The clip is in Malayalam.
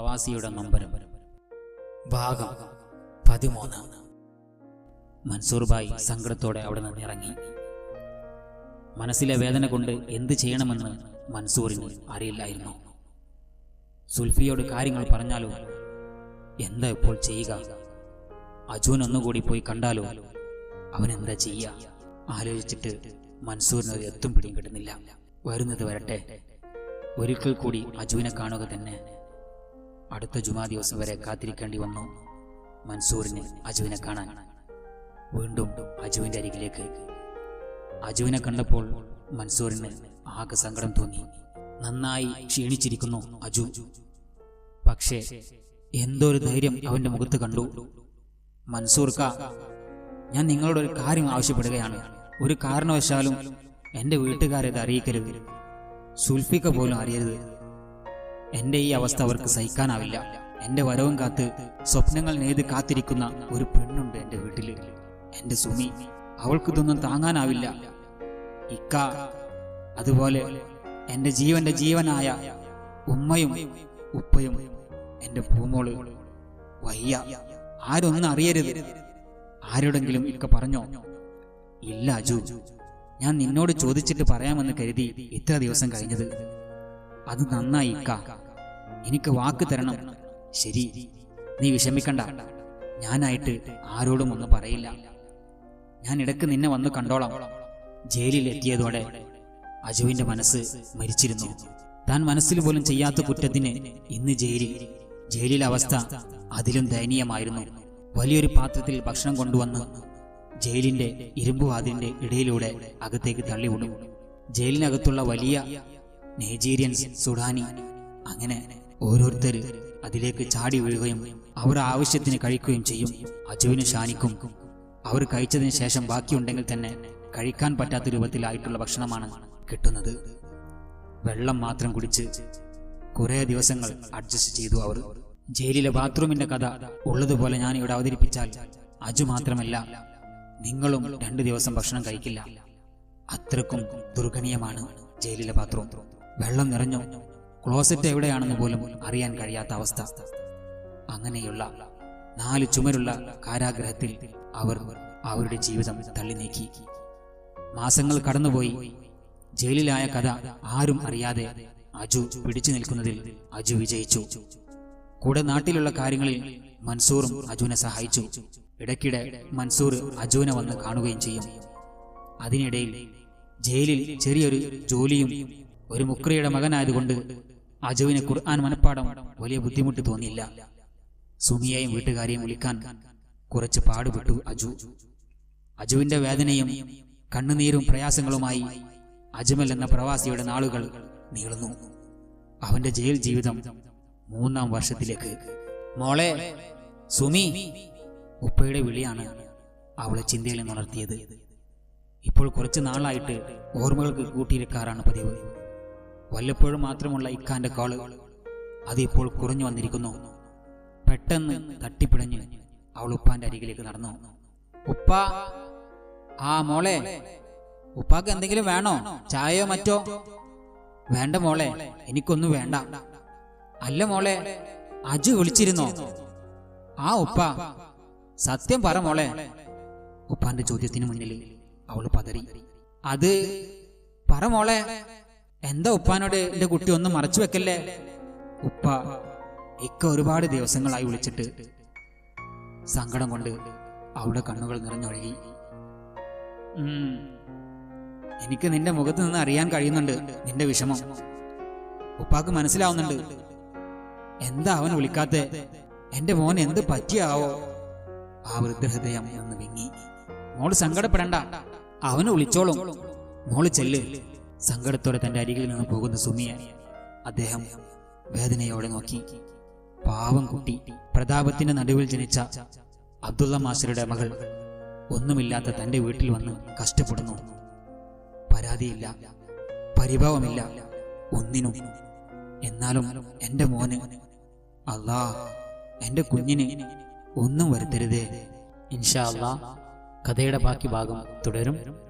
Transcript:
പ്രവാസിയുടെ നമ്പരം ഭാഗം പതിമൂന്ന്. മൻസൂർ ബായി സങ്കടത്തോടെ അവിടെ നിന്ന് ഇറങ്ങി. മനസ്സിലെ വേദന കൊണ്ട് എന്ത് ചെയ്യണമെന്ന് മൻസൂറിന് അറിയില്ലായിരുന്നു. സുൽഫിയോട് കാര്യങ്ങൾ പറഞ്ഞാലോ എന്താ ഇപ്പോൾ ചെയ്യുക? അജുൻ ഒന്നുകൂടി പോയി കണ്ടാലോ? അവൻ എന്താ ചെയ്യുക? ആലോചിച്ചിട്ട് മൻസൂറിന് ഒരു എത്തും പിടിയും കിട്ടുന്നില്ല. വരുന്നത് വരട്ടെ. ഒരിക്കൽ കൂടി അജുവിനെ കാണുക തന്നെ അടുത്ത ജുമാ ദിവസം വരെ കാത്തിരിക്കേണ്ടി വന്നു. മൻസൂറിന് അജുവിനെ കാണാൻ. വീണ്ടും അജുവിന്റെ അരികിലേക്ക്. അജുവിനെ കണ്ടപ്പോൾ മൻസൂറിന് ആകെ സങ്കടം തോന്നി. നന്നായി ക്ഷീണിച്ചിരിക്കുന്നു അജു. പക്ഷേ എന്തൊരു ധൈര്യം അവന്റെ മുഖത്ത് കണ്ടു. മൻസൂർക്ക ഞാൻ നിങ്ങളോട് ഒരു കാര്യം ആവശ്യപ്പെടുകയാണ്. ഒരു കാരണവശാലും എന്റെ വീട്ടുകാരെ അറിയിക്കരുത്. സുൽഫിക്ക പോലും അറിയരുത്. എന്റെ ഈ അവസ്ഥ അവർക്ക് സഹിക്കാനാവില്ല. എന്റെ വരവും കാത്ത് സ്വപ്നങ്ങൾ നെയ്ത് കാത്തിരിക്കുന്ന ഒരു പെണ്ണുണ്ട് എന്റെ വീട്ടിൽ എന്റെ സുമി. അവൾക്കിതൊന്നും താങ്ങാനാവില്ല. ഇക്ക അതുപോലെ എന്റെ ജീവന്റെ ജീവനായ ഉമ്മയും ഉപ്പയും എന്റെ പൂമോൾ വയ്യ. ആരൊന്നും അറിയരുത്. ആരോടെങ്കിലും ഇക്ക പറഞ്ഞോ? ഇല്ല അജു. ഞാൻ നിന്നോട് ചോദിച്ചിട്ട് പറയാമെന്ന് കരുതി ഇത്ര ദിവസം കഴിഞ്ഞത്. അത് നന്നായി ഇക്ക. എനിക്ക് വാക്ക് തരണം. ശരി നീ വിഷമിക്കണ്ട. ഞാനായിട്ട് ആരോടും ഒന്നും പറയില്ല. ഞാൻ ഇടയ്ക്ക് നിന്നെ വന്ന് കണ്ടോളാം. ജയിലിൽ എത്തിയതോടെ അജുവിന്റെ മനസ്സ് മരിച്ചിരുന്നു. താൻ മനസ്സിൽ പോലും ചെയ്യാത്ത കുറ്റത്തിന് ഇന്ന് ജയിലിൽ. ജയിലിലെ അവസ്ഥ അതിലും ദയനീയമായിരുന്നു. വലിയൊരു പാത്രത്തിൽ ഭക്ഷണം കൊണ്ടുവന്ന് ജയിലിന്റെ ഇരുമ്പുവാതിലിന്റെ ഇടയിലൂടെ അകത്തേക്ക് തള്ളിവിടും ജയിലിനകത്തുള്ള വലിയ നൈജീരിയൻ സുഡാനി അങ്ങനെ ഓരോരുത്തര് അതിലേക്ക് ചാടി വീഴുകയും അവർ ആവശ്യത്തിന് കഴിക്കുകയും ചെയ്യും. അജുവിന് ശാനിക്കും അവർ കഴിച്ചതിന് ശേഷം ബാക്കിയുണ്ടെങ്കിൽ തന്നെ കഴിക്കാൻ പറ്റാത്ത രൂപത്തിലായിട്ടുള്ള ഭക്ഷണമാണ് കിട്ടുന്നത്. വെള്ളം മാത്രം കുടിച്ച് കുറെ ദിവസങ്ങൾ അഡ്ജസ്റ്റ് ചെയ്തു അവർ. ജയിലിലെ ബാത്റൂമിന്റെ കഥ ഉള്ളതുപോലെ ഞാൻ ഇവിടെ അവതരിപ്പിച്ചാൽ അജു മാത്രമല്ല നിങ്ങളും രണ്ടു ദിവസം ഭക്ഷണം കഴിക്കില്ല. അത്രക്കും ദുർഗണീയമാണ് ജയിലിലെ ബാത്റൂം. വെള്ളം നിറഞ്ഞു ക്ലോസറ്റ് എവിടെയാണെന്ന് പോലും അറിയാൻ കഴിയാത്ത അവസ്ഥ. അങ്ങനെയുള്ള നാല് ചുമരുള്ള കാരാഗ്രഹത്തിൽ അവർ അവരുടെ ജീവിതം തള്ളി നീക്കി മാസങ്ങൾ കടന്നുപോയി. ജയിലിലായ കഥ ആരും അറിയാതെ അജു പിടിച്ചു നിൽക്കുന്നതിൽ അജു വിജയിച്ചു. കൂടെ നാട്ടിലുള്ള കാര്യങ്ങളിൽ മൻസൂറും അജുവിനെ സഹായിച്ചു. ഇടയ്ക്കിടെ മൻസൂർ അജുവിനെ വന്ന് കാണുകയും ചെയ്യും. അതിനിടയിൽ ജയിലിൽ ചെറിയൊരു ജോലിയും ഒരു മുക്രിയുടെ മകനായതുകൊണ്ട് അജുവിന് ഖുർആൻ മനപ്പാടം വലിയ ബുദ്ധിമുട്ട് തോന്നിയില്ല. സുമിയെയും വീട്ടുകാരെയും വിളിക്കാൻ കുറച്ച് പാടുപെട്ടു അജു. അജുവിന്റെ വേദനയും കണ്ണുനീരും പ്രയാസങ്ങളുമായി അജ്മൽ എന്ന പ്രവാസിയുടെ നാളുകൾ നീളുന്നു. അവന്റെ ജയിൽ ജീവിതം മൂന്നാം വർഷത്തിലേക്ക്. മോളെ സുമി ഉപ്പയുടെ വിളിയാണ് അവളെ ചിന്തയിൽ നിന്നുണർത്തിയത്. ഇപ്പോൾ കുറച്ച് നാളായിട്ട് ഓർമ്മകൾക്ക് കൂട്ടിയിരിക്കാറാണ് പതിവ്. വല്ലപ്പോഴും മാത്രമുള്ള ഇക്കാന്റെ കാൾ അതിപ്പോൾ കുറഞ്ഞു വന്നിരിക്കുന്നു. പെട്ടെന്ന് തട്ടിപ്പിടഞ്ഞ് അവൾ ഉപ്പാന്റെ അരികിലേക്ക് നടന്നു. ഉപ്പ ആ മോളെ ഉപ്പാക്ക് എന്തെങ്കിലും വേണോ? ചായയോ മറ്റോ? വേണ്ട മോളെ എനിക്കൊന്നും വേണ്ട. അല്ല മോളെ അജു വിളിച്ചിരുന്നോ? ആ ഉപ്പ. സത്യം പറ മോളെ. ഉപ്പാന്റെ ചോദ്യത്തിന് മുന്നിൽ അവൾ പതറി. അത് പറ മോളെ എന്താ ഉപ്പാനോട് എന്റെ കുട്ടി ഒന്ന് മറച്ചു വെക്കല്ലേ? ഉപ്പ ഇക്ക ഒരുപാട് ദിവസങ്ങളായി വിളിച്ചിട്ട് സങ്കടം കൊണ്ട് അവളുടെ കണ്ണുകൾ നിറഞ്ഞൊഴുകി. എനിക്ക് നിന്റെ മുഖത്ത് നിന്ന് അറിയാൻ കഴിയുന്നുണ്ട് നിന്റെ വിഷമം. ഉപ്പാക്ക് മനസ്സിലാവുന്നുണ്ട്. എന്താ അവൻ വിളിക്കാത്തെ? എന്റെ മോൻ എന്ത് പറ്റിയാവോ? ആ വൃദ്ധഹൃദയം ഒന്ന് വിങ്ങി. മോൾ സങ്കടപ്പെടണ്ട. അവന് വിളിച്ചോളും. മോൾ ചെല്ല്. സങ്കടത്തോടെ തന്റെ അരികിൽ നിന്ന് പോകുന്ന സുമിയെ അദ്ദേഹം വേദനയോടെ നോക്കി. പാവം കുട്ടി. പ്രതാപത്തിന്റെ നടുവിൽ ജനിച്ച അബ്ദുള്ള മാസ്റ്ററുടെ മകൾ ഒന്നുമില്ലാത്ത തന്റെ വീട്ടിൽ വന്ന് കഷ്ടപ്പെടുന്നു. പരാതിയില്ല. പരിഭവമില്ല. ഒന്നിനും. എന്നാലും എന്റെ മോന് അല്ലാ എന്റെ കുഞ്ഞിന് ഒന്നും വരുത്തരുതേ. ഇൻഷാ അല്ലാ കഥയുടെ ബാക്കി ഭാഗം തുടരും.